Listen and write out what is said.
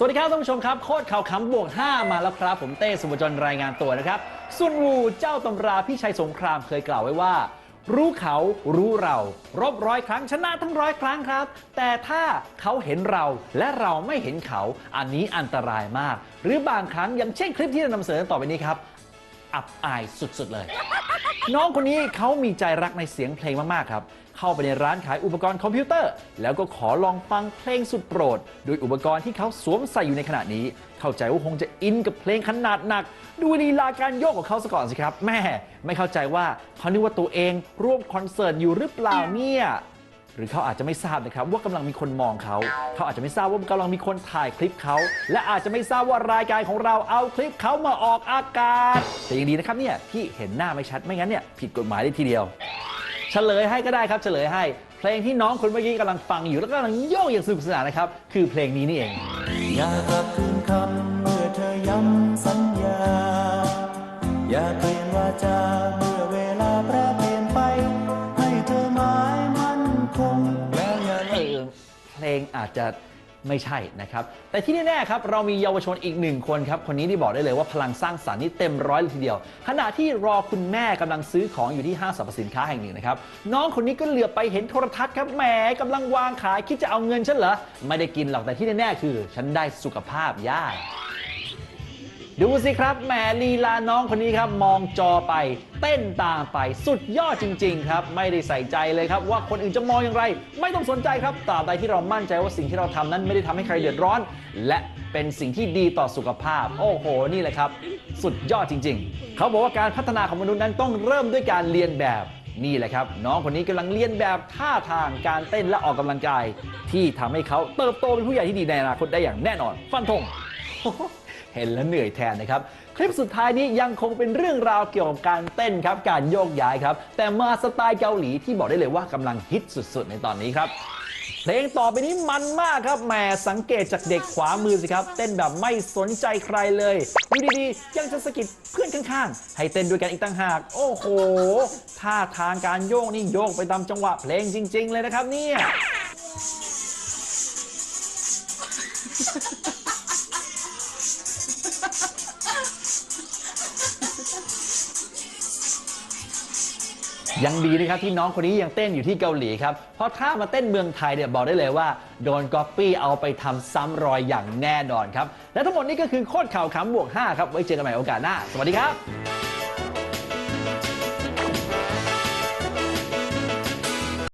สวัสดีครับท่านผู้ชมครับ โคตรข่าวขำบวก 5 มาแล้วครับ ผมเต้สุวจนรายงานตัวนะครับ ซุนวูเจ้าตำราพี่ชัยสงครามเคยกล่าวไว้ว่า รู้เขารู้เรา รบร้อยครั้งชนะทั้งร้อยครั้งครับ แต่ถ้าเขาเห็นเราและเราไม่เห็นเขาอันนี้อันตรายมาก หรือบางครั้งอย่างเช่นคลิปที่จะนำเสนอต่อไปนี้ครับ อับอายสุดๆเลย น้องคนนี้เขามีใจรักในเสียงเพลงมาก ๆ ครับ เข้าไปในร้านขายอุปกรณ์คอมพิวเตอร์ แล้วก็ขอลองฟังเพลงสุดโปรด โดยอุปกรณ์ที่เขาสวมใส่อยู่ในขณะนี้ เข้าใจว่าคงจะอินกับเพลงขนาดหนัก ดูลีลาการโยกของเขาซะก่อนสิครับ แม่ไม่เข้าใจว่าเขานึกว่าตัวเองร่วมคอนเสิร์ตอยู่หรือเปล่าเนี่ย หรือเขาอาจจะไม่ทราบนะครับว่ากำลังมีคนมองเขา เขาอาจจะไม่ทราบว่ากำลังมีคนถ่ายคลิปเขา และอาจจะไม่ทราบว่ารายการของเราเอาคลิปเขามาออกอากาศ แต่ยังดีนะครับเนี่ยที่เห็นหน้าไม่ชัดไม่งั้นเนี่ยผิดกฎหมายได้ทีเดียว เฉลยให้ก็ได้ครับเฉลยให้ เพลงที่น้องคนเมื่อกี้กำลังฟังอยู่แล้วก็กำลังโยกอย่างสนุกสนานนะครับคือเพลงนี้นี่เองอย่ากลับคืนคำเมื่อเธอย้ำสัญญา อย่าเปลี่ยนวาจาเมื่อ เพลงอาจจะไม่ใช่นะครับ แต่ที่แน่ๆครับเรามีเยาวชนอีกหนึ่งคนครับ คนนี้ที่บอกได้เลยว่าพลังสร้างสรรค์นี่เต็มร้อยเลยทีเดียว ขณะที่รอคุณแม่กำลังซื้อของอยู่ที่ห้างสรรพสินค้าแห่งหนึ่งนะครับ น้องคนนี้ก็เหลือไปเห็นโทรทัศน์ครับแหมกำลังวางขายคิดจะเอาเงินฉันเหรอ ไม่ได้กินหรอกแต่ที่แน่ๆคือ ฉันได้สุขภาพย่า ดูสิครับแหมลีลาน้องคนนี้ครับมองจอไป เต้นตามไปสุดยอดจริง ๆ ครับ ไม่ได้ใส่ใจเลยครับ ว่าคนอื่นจะมองอย่างไร ไม่ต้องสนใจครับตราบใดที่เรามั่นใจว่าสิ่งที่เราทำนั้นไม่ได้ทำให้ใครเดือดร้อน และเป็นสิ่งที่ดีต่อสุขภาพ โอ้โห นี่แหละครับ สุดยอดจริง ๆ เขาบอกว่าการพัฒนาของมนุษย์นั้นต้องเริ่มด้วยการเรียนแบบนี่แหละครับ น้องคนนี้กำลังเรียนแบบท่าทางการเต้นและออกกำลังกาย ที่ทำให้เขาเติบโตเป็นผู้ใหญ่ที่ดีในอนาคตได้อย่างแน่นอน ฟันธง เห็นแล้วเหนื่อยแทนนะครับ คลิปสุดท้ายนี้ยังคงเป็นเรื่องราวเกี่ยวกับการเต้นครับ การโยกย้ายครับ แต่มาสไตล์เกาหลีที่บอกได้เลยว่ากำลังฮิตสุดๆ ในตอนนี้ครับเพลงต่อไปนี้มันมากครับแหมสังเกตจากเด็กขวามือสิครับ เต้นแบบไม่สนใจใครเลยดูดีๆ ยังจะสะกิดเพื่อนข้างๆ ให้เต้นด้วยกันอีกต่างหาก โอ้โหท่าทางการโยกนี่โยกไปตามจังหวะเพลงจริง ๆ เลยนะครับเนี่ย ยังดีนะครับที่น้องคนนี้ยังเต้นอยู่ที่เกาหลีครับ เพราะถ้ามาเต้นเมืองไทยเนี่ยบอกได้เลยว่า โดนก๊อปปี้เอาไปทำซ้ำรอยอย่างแน่นอนครับ และทั้งหมดนี้ก็คือโคตรข่าวขำบวก 5 ครับ ไว้เจอกันใหม่โอกาสหน้า สวัสดีครับ